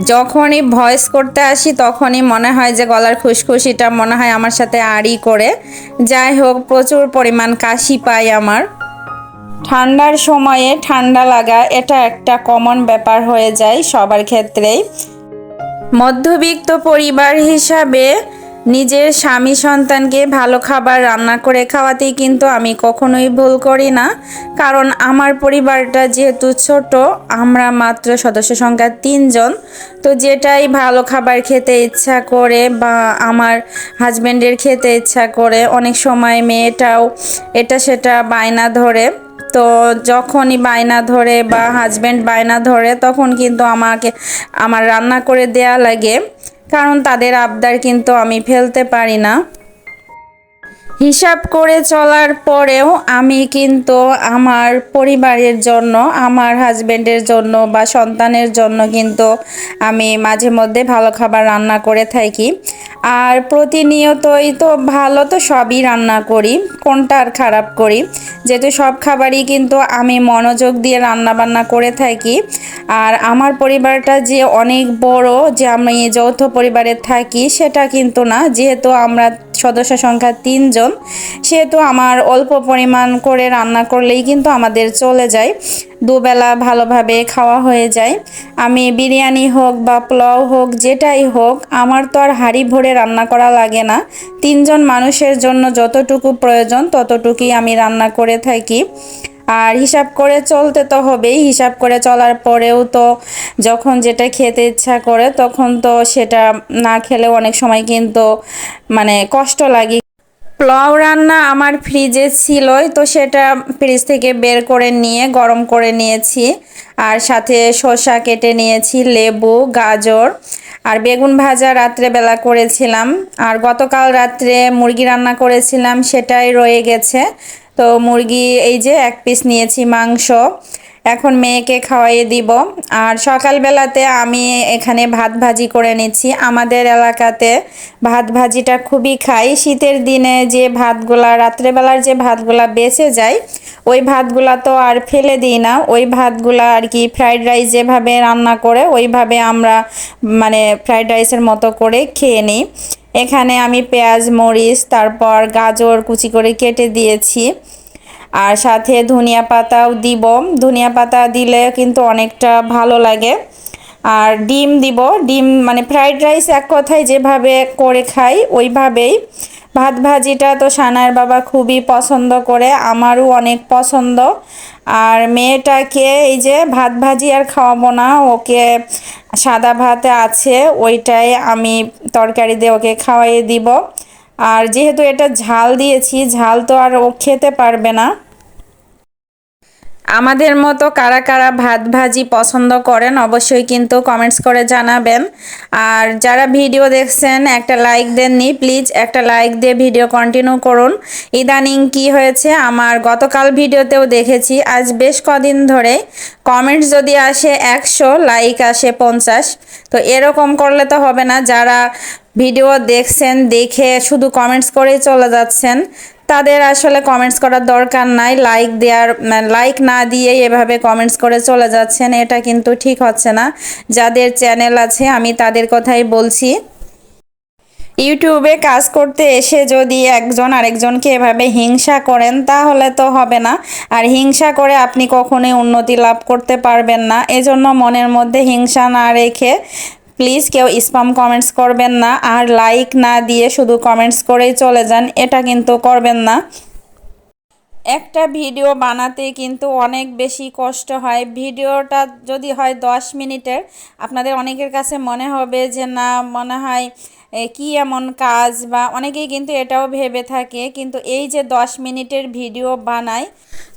যখনই ভয়েস করতে আসি, তখনই মনে হয় যে গলার খুশখুশিটা মনে হয় আমার সাথে আড়ি করে। যাই হোক, প্রচুর পরিমাণ কাশি পাই আমার। ঠান্ডার সময়ে ঠান্ডা লাগা এটা একটা কমন ব্যাপার হয়ে যায় সবার ক্ষেত্রেই। মধ্যবিত্ত পরিবার হিসাবে নিজের স্বামী সন্তানকে ভালো খাবার রান্না করে খাওয়াতেই কিন্তু আমি কখনোই ভুল করি না। কারণ আমার পরিবারটা যেহেতু ছোট, আমরা মাত্র সদস্য সংখ্যা তিনজন, তো যেটাই ভালো খাবার খেতে ইচ্ছা করে বা আমার হাজব্যান্ডের খেতে ইচ্ছা করে, অনেক সময় মেয়েটাও এটা সেটা বায়না ধরে। তো যখনই বায়না ধরে বা হাজব্যান্ড বায়না ধরে, তখন কিন্তু আমাকে, আমার রান্না করে দেয়া লাগে। কারণ তাদের আবদার কিন্তু আমি ফেলতে পারি না। হিসাব করে চলার পরেও আমি কিন্তু আমার পরিবারের জন্য, আমার হাজব্যান্ডের জন্য বা সন্তানের জন্য কিন্তু আমি মাঝে মধ্যে ভালো খাবার রান্না করে থাকি। আর প্রতিনিয়তই তো ভালো তো সবই রান্না করি, কোনটা আর খারাপ করি। যেহেতু সব খাবারই কিন্তু আমি মনোযোগ দিয়ে রান্না বান্না করে থাকি। আর আমার পরিবারটা যে অনেক বড়, যে আমি যৌথ পরিবারে থাকি, সেটা কিন্তু না। যেহেতু আমরা সদস্য সংখ্যা তিনজন। সেহেতু আমার অল্প পরিমাণ করে রান্না করলেই কিন্তু আমাদের চলে যায়। দুবেলা ভালোভাবে খাওয়া হয়ে যায়। আমি বিরিয়ানি হোক বা পোলাও হোক, যেটাই হোক, আমার তো আর হাঁড়ি ভরে রান্না করা লাগে না। তিনজন মানুষের জন্য যতটুকু প্রয়োজন, ততটুকুই আমি রান্না করে থাকি। আর হিসাব করে চলতে তো হবেই। হিসাব করে চলার পরেও তো যখন যেটা খেতে ইচ্ছা করে তখন তো সেটা না খেলে অনেক সময় কিন্তু মানে কষ্ট লাগে। পোলাও রান্না আমার ফ্রিজে ছিলই, তো সেটা ফ্রিজ থেকে বের করে নিয়ে, গরম করে নিয়েছি। আর সাথে শসা কেটে নিয়েছি, লেবু, গাজর। আর বেগুন ভাজা রাত্রেবেলা করেছিলাম। আর গতকাল রাত্রে মুরগি রান্না করেছিলাম, সেটাই রয়ে গেছে। তো মুরগি এই যে এক পিস নিয়েছি মাংস। এখন মেয়েকে খাওয়াইয়ে দিব। আর সকালবেলাতে আমি এখানে ভাত ভাজি করে নিচ্ছি। আমাদের এলাকাতে ভাত ভাজিটা খুবই খাই। শীতের দিনে যে ভাতগুলা, রাত্রেবেলার যে ভাতগুলা বেঁচে যায়, ওই ভাতগুলা তো আর ফেলে দিই না। ওই ভাতগুলা আর কি ফ্রাইড রাইস যেভাবে রান্না করে, ওইভাবে আমরা মানে ফ্রাইড রাইসের মতো করে খেয়ে নিই। এখানে আমি পেঁয়াজ, মরিচ, তারপর গাজর কুচি করে কেটে দিয়েছি। আর সাথে ধনিয়া পাতাও দিব। ধনিয়া পাতা দিলে কিন্তু অনেকটা ভালো লাগে। আর ডিম দিব। ডিম মানে ফ্রাইড রাইস এক কথায় যেভাবে করে খাই, ওইভাবেই। ভাত ভাজিটা তো সানার বাবা খুবই পছন্দ করে, আমারও অনেক পছন্দ। আর মেয়েটাকে এই যে ভাত ভাজি আর খাওয়াবো না, ওকে সাদা ভাতে আছে, ওইটাই আমি তরকারি দিয়ে ওকে খাওয়াইয়ে দিব। আর যেহেতু এটা ঝাল দিয়েছি ঝাল তো আর ও খেতে পারবে না। আমাদের মতো কারা কারা ভাত ভাজি পছন্দ করেন অবশ্যই কিন্তু কমেন্টস করে জানাবেন। আর যারা ভিডিও দেখছেন, একটা লাইক দেননি প্লিজ একটা লাইক দিয়ে ভিডিও কন্টিনিউ করুন। ইদানিং কি হয়েছে, আমার গতকাল ভিডিওতেও দেখেছি, আজ বেশ কদিন ধরে কমেন্টস যদি আসে একশো লাইক আসে পঞ্চাশ, তো এরকম করলে তো হবে না। যারা ভিডিও দেখছেন, দেখে শুধু কমেন্টস করেই চলে যাচ্ছেন তাদের আসলে কমেন্টস করার দরকার নাই। লাইক দেওয়ার লাইক না দিয়েই এভাবে কমেন্টস করে চলে যাচ্ছেন, এটা কিন্তু ঠিক হচ্ছে না। যাদের চ্যানেল আছে, আমি তাদের কথাই বলছি। ইউটিউবে কাজ করতে এসে যদি একজন আরেকজনকে এভাবে হিংসা করেন, তাহলে তো হবে না। আর হিংসা করে আপনি কখনোই উন্নতি লাভ করতে পারবেন না। এজন্য মনের মধ্যে হিংসা না রেখে প্লিজ কেউ স্পাম কমেন্টস করবেন না, আর লাইক না দিয়ে শুধু কমেন্টস করেই চলে যান, এটা কিন্তু করবেন না। একটা ভিডিও বানাতে কিন্তু অনেক বেশি কষ্ট হয়। ভিডিওটা যদি হয় দশ মিনিটের, আপনাদের অনেকের কাছে মনে হবে যে না, মনে হয় কি এমন কাজ বা অনেকেই কিন্তু এটাও ভেবে থাকে, কিন্তু এই যে দশ মিনিটের ভিডিও বানায়,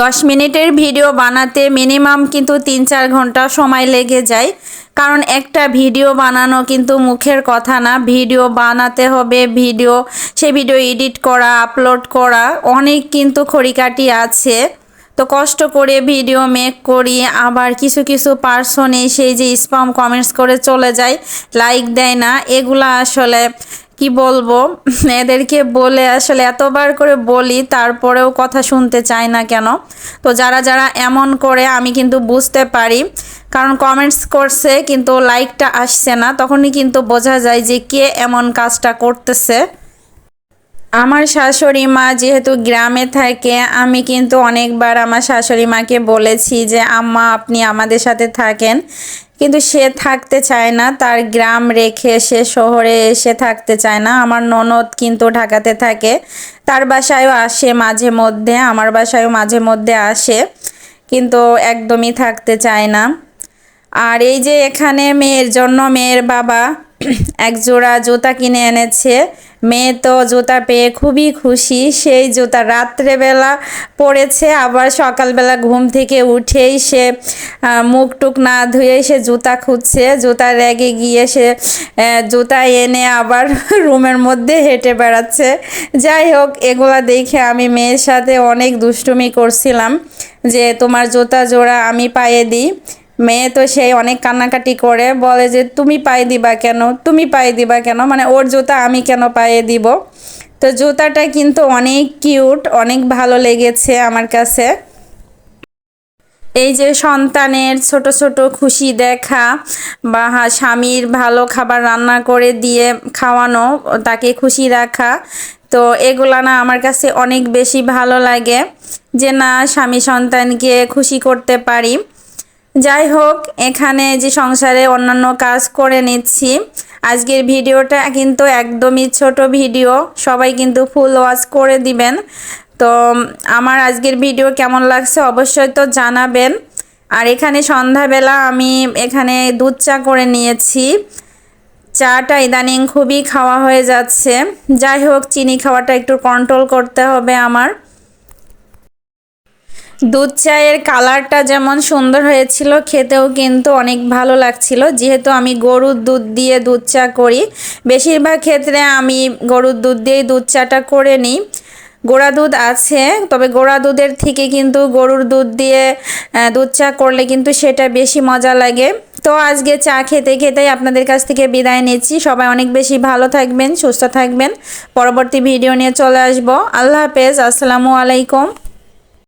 দশ মিনিটের ভিডিও বানাতে মিনিমাম কিন্তু তিন চার ঘণ্টা সময় লেগে যায়। কারণ একটা ভিডিও বানানো কিন্তু মুখের কথা না, ভিডিও বানাতে হবে, ভিডিও সেই ভিডিও এডিট করা, আপলোড করা, অনেক কিন্তু খড়িকাটি আছে। তো কষ্ট করে ভিডিও মেক করি, আবার কিছু কিছু পার্সন সেই যে স্পাম কমেন্টস করে চলে যায় লাইক দেয় না। এগুলা আসলে কি বলব? এদেরকে বলে আসলে এতবার করে বলি, তারপরেও কথা শুনতে চায় না কেন? তো যারা যারা এমন করে, আমি কিন্তু বুঝতে পারি। কারণ কমেন্টস করছে, কিন্তু লাইকটা আসছে না। তখনই কিন্তু বোঝা যায় যে কে এমন কাজটা করতেছে। আমার শাশুড়ি মা যেহেতু গ্রামে থাকে, আমি কিন্তু অনেকবার আমার শাশুড়ি মাকে বলেছি যে, আম্মা, আপনি আমাদের সাথে থাকেন। কিন্তু সে থাকতে চায় না, তার গ্রাম রেখে সে শহরে এসে থাকতে চায় না। আমার ননদ কিন্তু ঢাকাতে থাকে, তার বাসায়ও আসে মাঝে মধ্যে, আমার বাসায়ও মাঝে মধ্যে আসে, কিন্তু একদমই থাকতে চায় না। আর এই যে এখানে মেয়ের জন্য মেয়ের বাবা এক জোড়া জুতা কিনে এনেছে। মেয়ে তো জুতা পেয়ে খুবই খুশি। সেই জুতা রাত্রেবেলা পড়েছে, আবার সকালবেলা ঘুম থেকে উঠেই সে মুখ টুক না ধুয়ে সে জুতা খুঁজছে। জুতা রেগে গিয়ে সে জুতা এনে আবার রুমের মধ্যে হেঁটে বেড়াচ্ছে। যাই হোক, এগুলা দেখে আমি মেয়ের সাথে অনেক দুষ্টুমি করছিলাম যে তোমার জুতা জোড়া আমি পায়ে দিই। মেয়ে তো সেই অনেক কান্নাকাটি করে, বলে যে তুমি পায়ে দিবা কেন? তুমি পায়ে দিবা কেন? মানে ওর জুতা আমি কেন পায়ে দিব? তো জুতাটা কিন্তু অনেক কিউট, অনেক ভালো লেগেছে আমার কাছে। এই যে সন্তানের ছোট ছোট খুশি দেখা বা স্বামীর ভালো খাবার রান্না করে দিয়ে খাওয়ানো, তাকে খুশি রাখা, তো এগুলা না আমার কাছে অনেক বেশি ভালো লাগে যে না, স্বামী সন্তানকে খুশি করতে পারি। যাই হোক, এখানে যে সংসারে অন্যান্য কাজ করে নিচ্ছি। আজকের ভিডিওটা কিন্তু একদমই ছোট ভিডিও, সবাই কিন্তু ফুল ওয়াচ করে দিবেন। তো আমার আজকের ভিডিও কেমন লাগছে অবশ্যই তো জানাবেন। আর এখানে সন্ধ্যাবেলা আমি এখানে দুধ চা করে নিয়েছি। চাটা ইদানিং খুবই খাওয়া হয়ে যাচ্ছে। যাই হোক, চিনি খাওয়াটা একটু কন্ট্রোল করতে হবে আমার। দুধ চায়ের কালারটা যেমন সুন্দর হয়েছিল, খেতেও কিন্তু অনেক ভালো লাগছিল। যেহেতু আমি গরুর দুধ দিয়ে দুধ চা করি, বেশিরভাগ ক্ষেত্রে আমি গরুর দুধ দিয়েই দুধ চাটা করে নিই। গোড়া দুধ আছে, তবে গোড়া দুধের থেকে কিন্তু গরুর দুধ দিয়ে দুধ চা করলে কিন্তু সেটা বেশি মজা লাগে। তো আজকে চা খেতে খেতেই আপনাদের কাছ থেকে বিদায় নিচ্ছি। সবাই অনেক বেশি ভালো থাকবেন, সুস্থ থাকবেন। পরবর্তী ভিডিও নিয়ে চলে আসব। আল্লাহ হাফেজ, আসসালামু আলাইকুম।